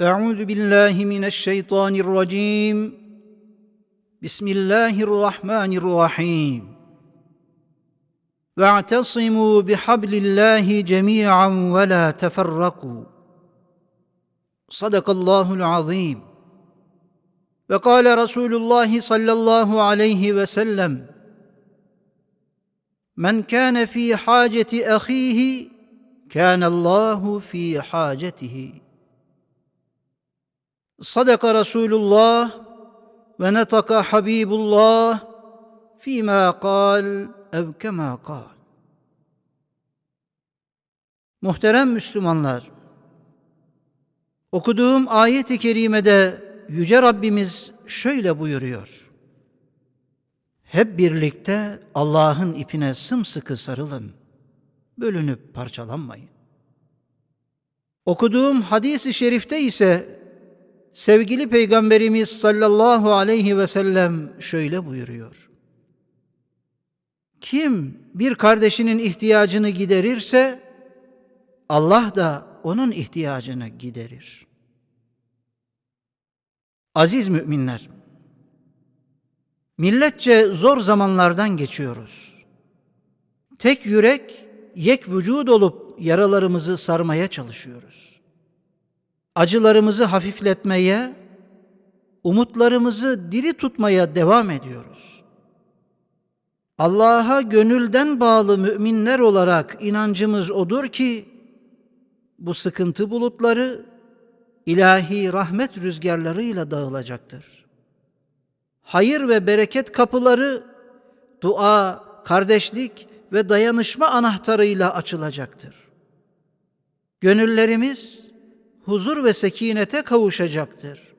أعوذ بالله من الشيطان الرجيم. بسم الله الرحمن الرحيم. واعتصموا بحبل الله جميعا ولا تفرقوا. صدق الله العظيم. وقال رسول الله صلى الله عليه وسلم من كان في حاجة أخيه كان الله في حاجته. Sadaka Resulullah ve netaka Habibullah fîmâ kal ev kemâ. Muhterem Müslümanlar, okuduğum ayet-i kerimede Yüce Rabbimiz şöyle buyuruyor. Hep birlikte Allah'ın ipine sımsıkı sarılın, bölünüp parçalanmayın. Okuduğum hadis-i şerifte ise sevgili Peygamberimiz sallallahu aleyhi ve sellem şöyle buyuruyor. Kim bir kardeşinin ihtiyacını giderirse Allah da onun ihtiyacını giderir. Aziz müminler, milletçe zor zamanlardan geçiyoruz. Tek yürek, yek vücud olup yaralarımızı sarmaya çalışıyoruz. Acılarımızı hafifletmeye, umutlarımızı diri tutmaya devam ediyoruz. Allah'a gönülden bağlı müminler olarak inancımız odur ki bu sıkıntı bulutları ilahi rahmet rüzgarlarıyla dağılacaktır. Hayır ve bereket kapıları dua, kardeşlik ve dayanışma anahtarıyla açılacaktır. Gönüllerimiz huzur ve sekinete kavuşacaktır.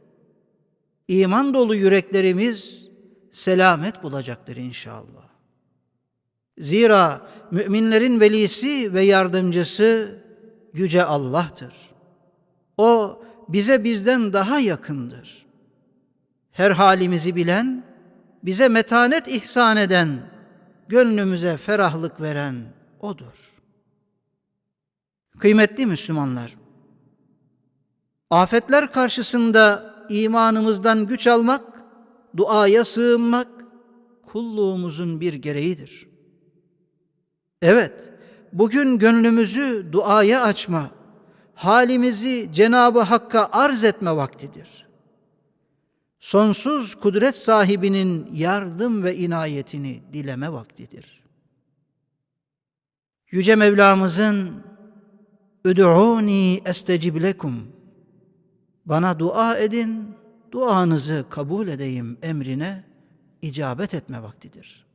İman dolu yüreklerimiz selamet bulacaktır inşallah. Zira müminlerin velisi ve yardımcısı yüce Allah'tır. O bize bizden daha yakındır. Her halimizi bilen, bize metanet ihsan eden, gönlümüze ferahlık veren O'dur. Kıymetli Müslümanlar, afetler karşısında imanımızdan güç almak, duaya sığınmak kulluğumuzun bir gereğidir. Evet, bugün gönlümüzü duaya açma, halimizi Cenabı Hakk'a arz etme vaktidir. Sonsuz kudret sahibinin yardım ve inayetini dileme vaktidir. Yüce Mevlamızın Üd'uni estecib lekum Bana dua edin, duanızı kabul edeyim emrine icabet etme vaktidir.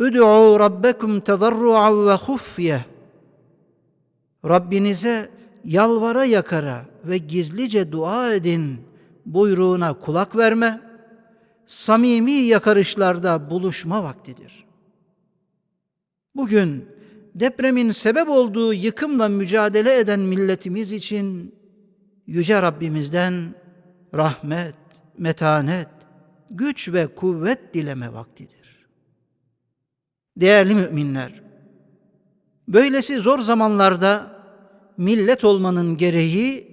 Üd'u rabbekum tezarru'an ve hufye Rabbinize yalvara yakara ve gizlice dua edin buyruğuna kulak verme, samimi yakarışlarda buluşma vaktidir. Bugün depremin sebep olduğu yıkımla mücadele eden milletimiz için Yüce Rabbimizden rahmet, metanet, güç ve kuvvet dileme vaktidir. Değerli müminler, böylesi zor zamanlarda millet olmanın gereği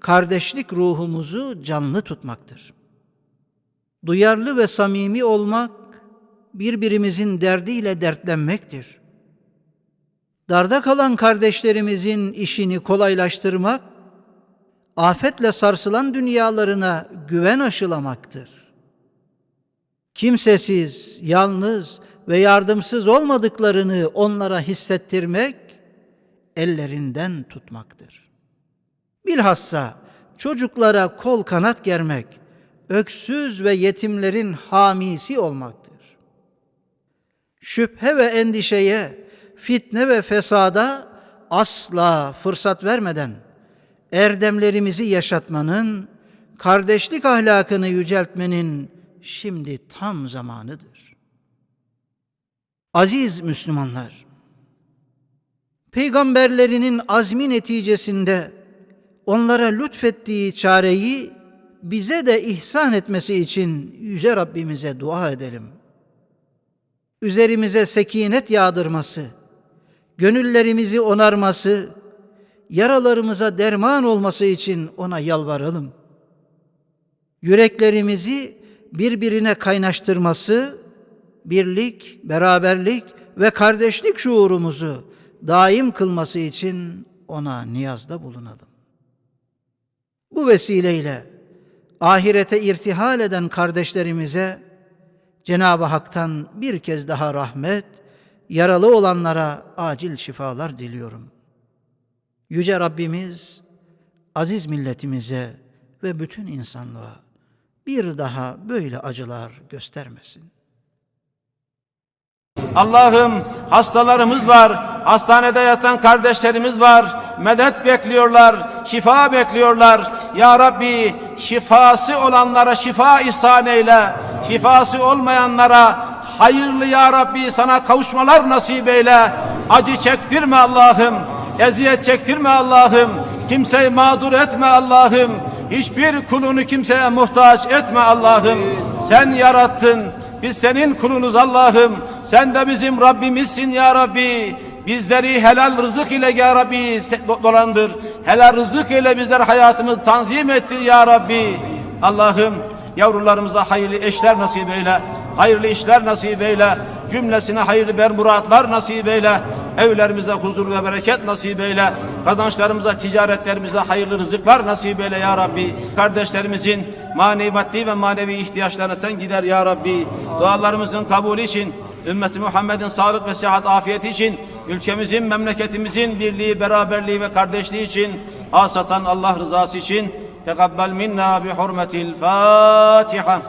kardeşlik ruhumuzu canlı tutmaktır. Duyarlı ve samimi olmak, birbirimizin derdiyle dertlenmektir. Darda kalan kardeşlerimizin işini kolaylaştırmak, afetle sarsılan dünyalarına güven aşılamaktır. Kimsesiz, yalnız ve yardımsız olmadıklarını onlara hissettirmek, ellerinden tutmaktır. Bilhassa çocuklara kol kanat germek, öksüz ve yetimlerin hamisi olmaktır. Şüphe ve endişeye, fitne ve fesada asla fırsat vermeden erdemlerimizi yaşatmanın, kardeşlik ahlakını yüceltmenin şimdi tam zamanıdır. Aziz Müslümanlar, peygamberlerinin azmi neticesinde onlara lütfettiği çareyi bize de ihsan etmesi için Yüce Rabbimize dua edelim. Üzerimize sekinet yağdırması, gönüllerimizi onarması, yaralarımıza derman olması için ona yalvaralım. Yüreklerimizi birbirine kaynaştırması, birlik, beraberlik ve kardeşlik şuurumuzu daim kılması için ona niyazda bulunalım. Bu vesileyle ahirete irtihal eden kardeşlerimize Cenab-ı Hak'tan bir kez daha rahmet, yaralı olanlara acil şifalar diliyorum. Yüce Rabbimiz aziz milletimize ve bütün insanlığa bir daha böyle acılar göstermesin. Allah'ım hastalarımız var, hastanede yatan kardeşlerimiz var, medet bekliyorlar, şifa bekliyorlar. Ya Rabbi şifası olanlara şifa ihsan eyle, şifası olmayanlara hayırlı Ya Rabbi sana kavuşmalar nasip eyle. Acı çektirme Allah'ım, eziyet çektirme Allah'ım, kimseyi mağdur etme Allah'ım. Hiçbir kulunu kimseye muhtaç etme Allah'ım. Sen yarattın, biz senin kulunuz Allah'ım. Sen de bizim Rabbimizsin ya Rabbi. Bizleri helal rızık ile ya Rabbi dolandır. Helal rızık ile bizler hayatımızı tanzim ettir ya Rabbi. Allah'ım yavrularımıza hayırlı eşler nasip eyle. Hayırlı işler nasip eyle. Cümlesine hayırlı bermuratlar nasip eyle. Evlerimize huzur ve bereket nasip eyle. Kazançlarımıza, ticaretlerimize hayırlı rızıklar nasip eyle ya Rabbi. Kardeşlerimizin manevi maddi ve manevi ihtiyaçlarına sen gider ya Rabbi. Dualarımızın kabulü için, ümmeti Muhammed'in sağlık ve sıhhat afiyeti için, ülkemizin, memleketimizin birliği, beraberliği ve kardeşliği için, asatan Allah rızası için, tekabbel minna bi hurmetil Fatiha.